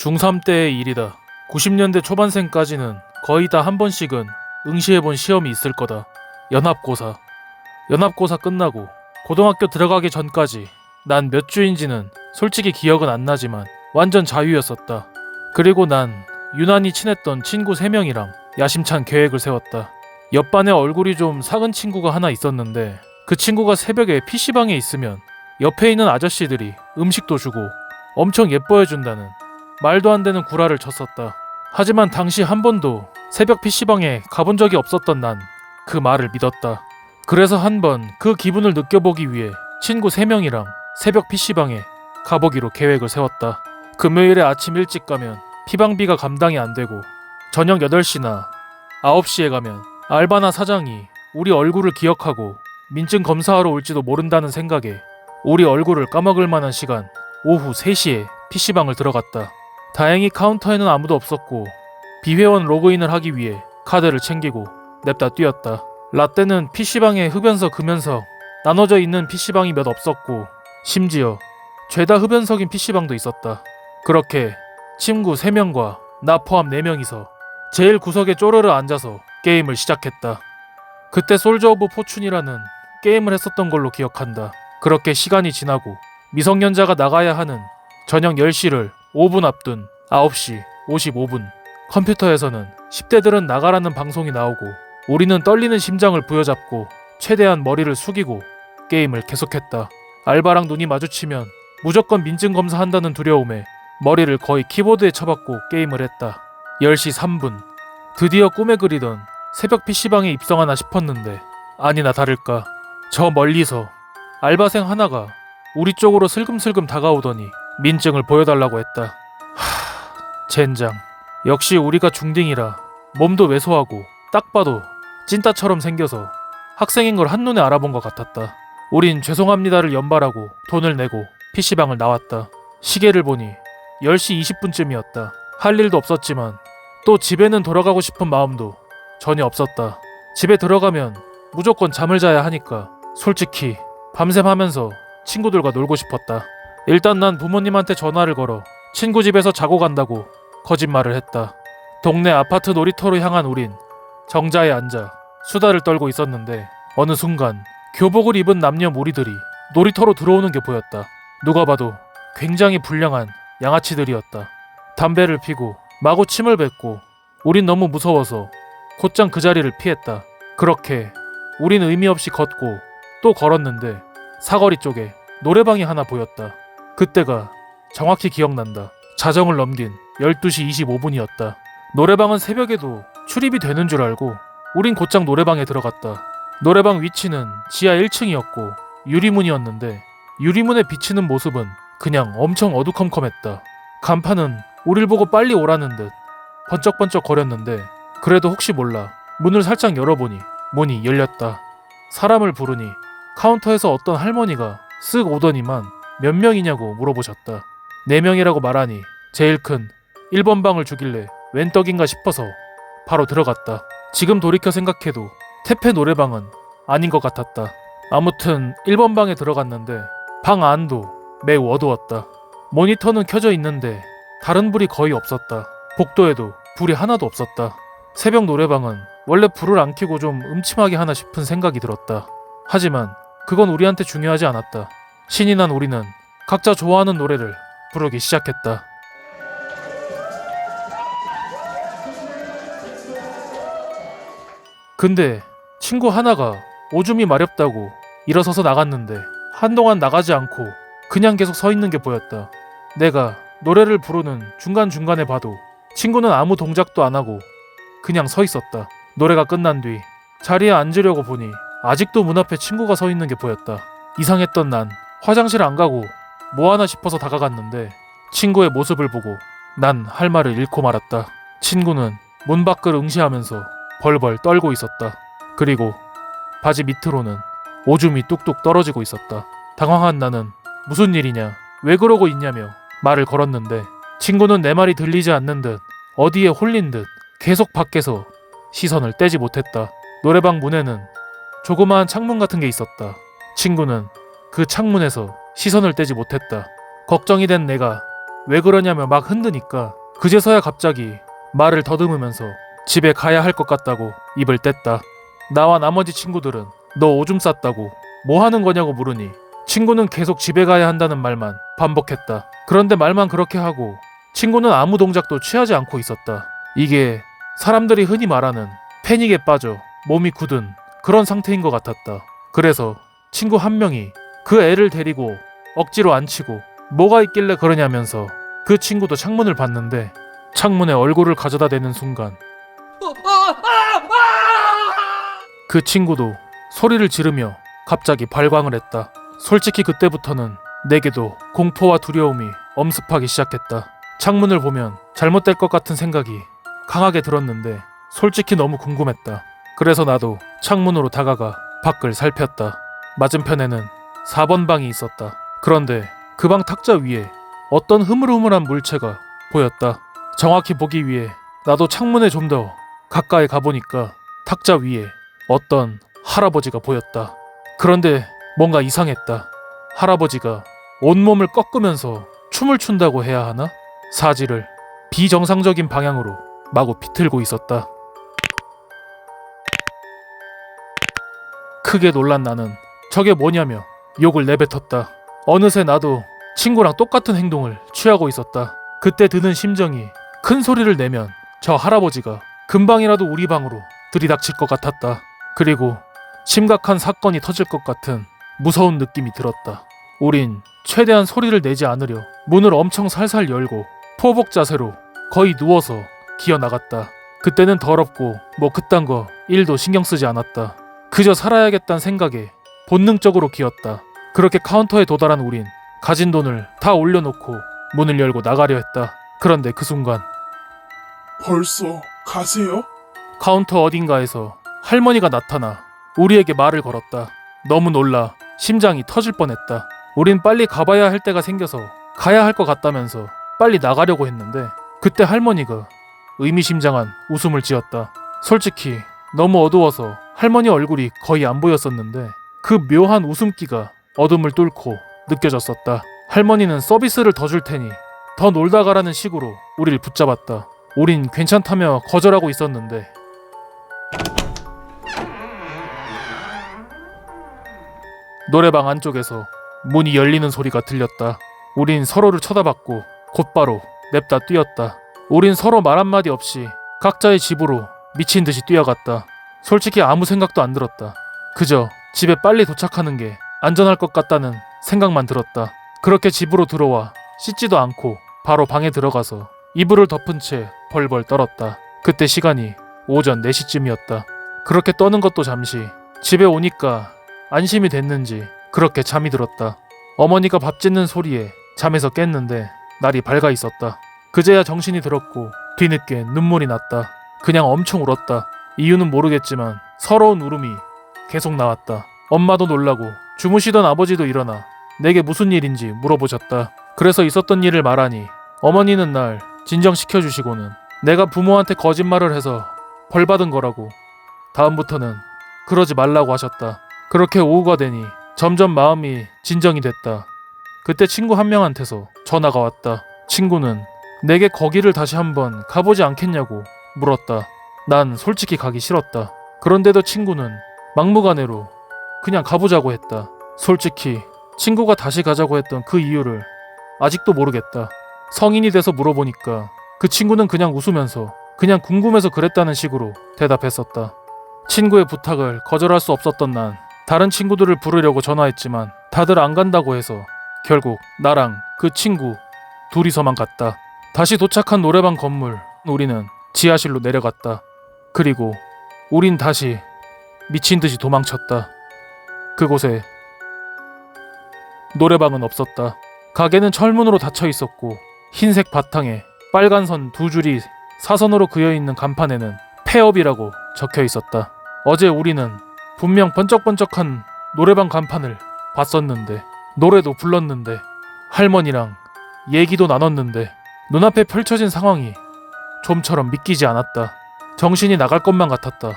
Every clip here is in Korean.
중3 때의 일이다. 90년대 초반생까지는 거의 다 한 번씩은 응시해본 시험이 있을 거다. 연합고사. 연합고사 끝나고 고등학교 들어가기 전까지 난 몇 주인지는 솔직히 기억은 안 나지만 완전 자유였었다. 그리고 난 유난히 친했던 친구 3명이랑 야심찬 계획을 세웠다. 옆반에 얼굴이 좀 작은 친구가 하나 있었는데 그 친구가 새벽에 PC방에 있으면 옆에 있는 아저씨들이 음식도 주고 엄청 예뻐해준다는 말도 안 되는 구라를 쳤었다. 하지만 당시 한 번도 새벽 PC방에 가본 적이 없었던 난 그 말을 믿었다. 그래서 한 번 그 기분을 느껴보기 위해 친구 3명이랑 새벽 PC방에 가보기로 계획을 세웠다. 금요일에 아침 일찍 가면 피방비가 감당이 안 되고 저녁 8시나 9시에 가면 알바나 사장이 우리 얼굴을 기억하고 민증 검사하러 올지도 모른다는 생각에 우리 얼굴을 까먹을 만한 시간 오후 3시에 PC방을 들어갔다. 다행히 카운터에는 아무도 없었고 비회원 로그인을 하기 위해 카드를 챙기고 냅다 뛰었다. 라떼는 PC방에 흡연석 금연석 나눠져 있는 PC방이 몇 없었고 심지어 죄다 흡연석인 PC방도 있었다. 그렇게 친구 3명과 나 포함 4명이서 제일 구석에 쪼르르 앉아서 게임을 시작했다. 그때 솔저 오브 포춘이라는 게임을 했었던 걸로 기억한다. 그렇게 시간이 지나고 미성년자가 나가야 하는 저녁 10시를 5분 앞둔 9시 55분 컴퓨터에서는 10대들은 나가라는 방송이 나오고 우리는 떨리는 심장을 부여잡고 최대한 머리를 숙이고 게임을 계속했다. 알바랑 눈이 마주치면 무조건 민증 검사한다는 두려움에 머리를 거의 키보드에 쳐박고 게임을 했다. 10시 3분. 드디어 꿈에 그리던 새벽 PC방에 입성하나 싶었는데 아니나 다를까 저 멀리서 알바생 하나가 우리 쪽으로 슬금슬금 다가오더니 민증을 보여달라고 했다. 하... 젠장. 역시 우리가 중딩이라 몸도 왜소하고 딱 봐도 찐따처럼 생겨서 학생인 걸 한눈에 알아본 것 같았다. 우린 죄송합니다를 연발하고 돈을 내고 PC방을 나왔다. 시계를 보니 10시 20분쯤이었다. 할 일도 없었지만 또 집에는 돌아가고 싶은 마음도 전혀 없었다. 집에 들어가면 무조건 잠을 자야 하니까 솔직히 밤샘 하면서 친구들과 놀고 싶었다. 일단 난 부모님한테 전화를 걸어 친구 집에서 자고 간다고 거짓말을 했다. 동네 아파트 놀이터로 향한 우린 정자에 앉아 수다를 떨고 있었는데 어느 순간 교복을 입은 남녀 무리들이 놀이터로 들어오는 게 보였다. 누가 봐도 굉장히 불량한 양아치들이었다. 담배를 피고 마구 침을 뱉고 우린 너무 무서워서 곧장 그 자리를 피했다. 그렇게 우린 의미 없이 걷고 또 걸었는데 사거리 쪽에 노래방이 하나 보였다. 그때가 정확히 기억난다. 자정을 넘긴 12시 25분이었다. 노래방은 새벽에도 출입이 되는 줄 알고 우린 곧장 노래방에 들어갔다. 노래방 위치는 지하 1층이었고 유리문이었는데 유리문에 비치는 모습은 그냥 엄청 어두컴컴했다. 간판은 우릴 보고 빨리 오라는 듯 번쩍번쩍 거렸는데 그래도 혹시 몰라 문을 살짝 열어보니 문이 열렸다. 사람을 부르니 카운터에서 어떤 할머니가 쓱 오더니만 몇 명이냐고 물어보셨다. 네 명이라고 말하니 제일 큰 1번 방을 주길래 웬 떡인가 싶어서 바로 들어갔다. 지금 돌이켜 생각해도 태페 노래방은 아닌 것 같았다. 아무튼 1번 방에 들어갔는데 방 안도 매우 어두웠다. 모니터는 켜져 있는데 다른 불이 거의 없었다. 복도에도 불이 하나도 없었다. 새벽 노래방은 원래 불을 안 켜고 좀 음침하게 하나 싶은 생각이 들었다. 하지만 그건 우리한테 중요하지 않았다. 신이 난 우리는 각자 좋아하는 노래를 부르기 시작했다. 근데 친구 하나가 오줌이 마렵다고 일어서서 나갔는데 한동안 나가지 않고 그냥 계속 서 있는 게 보였다. 내가 노래를 부르는 중간중간에 봐도 친구는 아무 동작도 안 하고 그냥 서 있었다. 노래가 끝난 뒤 자리에 앉으려고 보니 아직도 문 앞에 친구가 서 있는 게 보였다. 이상했던 난 화장실 안 가고 뭐 하나 싶어서 다가갔는데 친구의 모습을 보고 난 할 말을 잃고 말았다. 친구는 문 밖을 응시하면서 벌벌 떨고 있었다. 그리고 바지 밑으로는 오줌이 뚝뚝 떨어지고 있었다. 당황한 나는 무슨 일이냐, 왜 그러고 있냐며 말을 걸었는데 친구는 내 말이 들리지 않는 듯 어디에 홀린 듯 계속 밖에서 시선을 떼지 못했다. 노래방 문에는 조그마한 창문 같은 게 있었다. 친구는 그 창문에서 시선을 떼지 못했다. 걱정이 된 내가 왜 그러냐며 막 흔드니까 그제서야 갑자기 말을 더듬으면서 집에 가야 할 것 같다고 입을 뗐다. 나와 나머지 친구들은 너 오줌 쌌다고 뭐 하는 거냐고 물으니 친구는 계속 집에 가야 한다는 말만 반복했다. 그런데 말만 그렇게 하고 친구는 아무 동작도 취하지 않고 있었다. 이게 사람들이 흔히 말하는 패닉에 빠져 몸이 굳은 그런 상태인 것 같았다. 그래서 친구 한 명이 그 애를 데리고 억지로 앉히고 뭐가 있길래 그러냐면서 그 친구도 창문을 봤는데 창문에 얼굴을 가져다 대는 순간 그 친구도 소리를 지르며 갑자기 발광을 했다. 솔직히 그때부터는 내게도 공포와 두려움이 엄습하기 시작했다. 창문을 보면 잘못될 것 같은 생각이 강하게 들었는데 솔직히 너무 궁금했다. 그래서 나도 창문으로 다가가 밖을 살폈다. 맞은편에는 4번 방이 있었다. 그런데 그 방 탁자 위에 어떤 흐물흐물한 물체가 보였다. 정확히 보기 위해 나도 창문에 좀 더 가까이 가보니까 탁자 위에 어떤 할아버지가 보였다. 그런데 뭔가 이상했다. 할아버지가 온몸을 꺾으면서 춤을 춘다고 해야 하나? 사지를 비정상적인 방향으로 마구 비틀고 있었다. 크게 놀란 나는 저게 뭐냐며 욕을 내뱉었다. 어느새 나도 친구랑 똑같은 행동을 취하고 있었다. 그때 드는 심정이 큰 소리를 내면 저 할아버지가 금방이라도 우리 방으로 들이닥칠 것 같았다. 그리고 심각한 사건이 터질 것 같은 무서운 느낌이 들었다. 우린 최대한 소리를 내지 않으려 문을 엄청 살살 열고 포복 자세로 거의 누워서 기어 나갔다. 그때는 더럽고 뭐 그딴 거 1도 신경 쓰지 않았다. 그저 살아야겠다는 생각에 본능적으로 기었다. 그렇게 카운터에 도달한 우린 가진 돈을 다 올려놓고 문을 열고 나가려 했다. 그런데 그 순간 벌써 가세요? 카운터 어딘가에서 할머니가 나타나 우리에게 말을 걸었다. 너무 놀라 심장이 터질 뻔했다. 우린 빨리 가봐야 할 때가 생겨서 가야 할 것 같다면서 빨리 나가려고 했는데 그때 할머니가 의미심장한 웃음을 지었다. 솔직히 너무 어두워서 할머니 얼굴이 거의 안 보였었는데 그 묘한 웃음기가 어둠을 뚫고 느껴졌었다. 할머니는 서비스를 더 줄 테니 더 놀다 가라는 식으로 우리를 붙잡았다. 우린 괜찮다며 거절하고 있었는데 노래방 안쪽에서 문이 열리는 소리가 들렸다. 우린 서로를 쳐다봤고 곧바로 냅다 뛰었다. 우린 서로 말 한마디 없이 각자의 집으로 미친 듯이 뛰어갔다. 솔직히 아무 생각도 안 들었다. 그저 집에 빨리 도착하는 게 안전할 것 같다는 생각만 들었다. 그렇게 집으로 들어와 씻지도 않고 바로 방에 들어가서 이불을 덮은 채 벌벌 떨었다. 그때 시간이 오전 4시쯤이었다. 그렇게 떠는 것도 잠시 집에 오니까 안심이 됐는지 그렇게 잠이 들었다. 어머니가 밥 짓는 소리에 잠에서 깼는데 날이 밝아 있었다. 그제야 정신이 들었고 뒤늦게 눈물이 났다. 그냥 엄청 울었다. 이유는 모르겠지만 서러운 울음이 계속 나왔다. 엄마도 놀라고 주무시던 아버지도 일어나 내게 무슨 일인지 물어보셨다. 그래서 있었던 일을 말하니 어머니는 날 진정시켜 주시고는 내가 부모한테 거짓말을 해서 벌 받은 거라고 다음부터는 그러지 말라고 하셨다. 그렇게 오후가 되니 점점 마음이 진정이 됐다. 그때 친구 한 명한테서 전화가 왔다. 친구는 내게 거기를 다시 한번 가보지 않겠냐고 물었다. 난 솔직히 가기 싫었다. 그런데도 친구는 막무가내로 그냥 가보자고 했다. 솔직히 친구가 다시 가자고 했던 그 이유를 아직도 모르겠다. 성인이 돼서 물어보니까 그 친구는 그냥 웃으면서 그냥 궁금해서 그랬다는 식으로 대답했었다. 친구의 부탁을 거절할 수 없었던 난 다른 친구들을 부르려고 전화했지만 다들 안 간다고 해서 결국 나랑 그 친구 둘이서만 갔다. 다시 도착한 노래방 건물 우리는 지하실로 내려갔다. 그리고 우린 다시 미친 듯이 도망쳤다. 그곳에 노래방은 없었다. 가게는 철문으로 닫혀 있었고 흰색 바탕에 빨간 선 두 줄이 사선으로 그여 있는 간판에는 폐업이라고 적혀 있었다. 어제 우리는 분명 번쩍번쩍한 노래방 간판을 봤었는데 노래도 불렀는데 할머니랑 얘기도 나눴는데 눈앞에 펼쳐진 상황이 좀처럼 믿기지 않았다. 정신이 나갈 것만 같았다.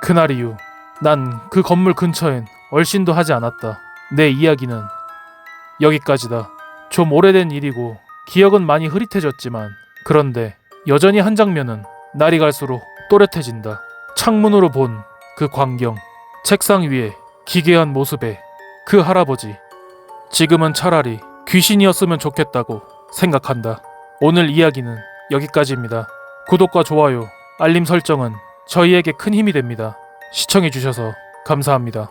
그날 이후 난 그 건물 근처엔 얼씬도 하지 않았다. 내 이야기는 여기까지다. 좀 오래된 일이고 기억은 많이 흐릿해졌지만 그런데 여전히 한 장면은 날이 갈수록 또렷해진다. 창문으로 본 그 광경, 책상 위에 기괴한 모습의 그 할아버지. 지금은 차라리 귀신이었으면 좋겠다고 생각한다. 오늘 이야기는 여기까지입니다. 구독과 좋아요, 알림 설정은 저희에게 큰 힘이 됩니다. 시청해주셔서 감사합니다.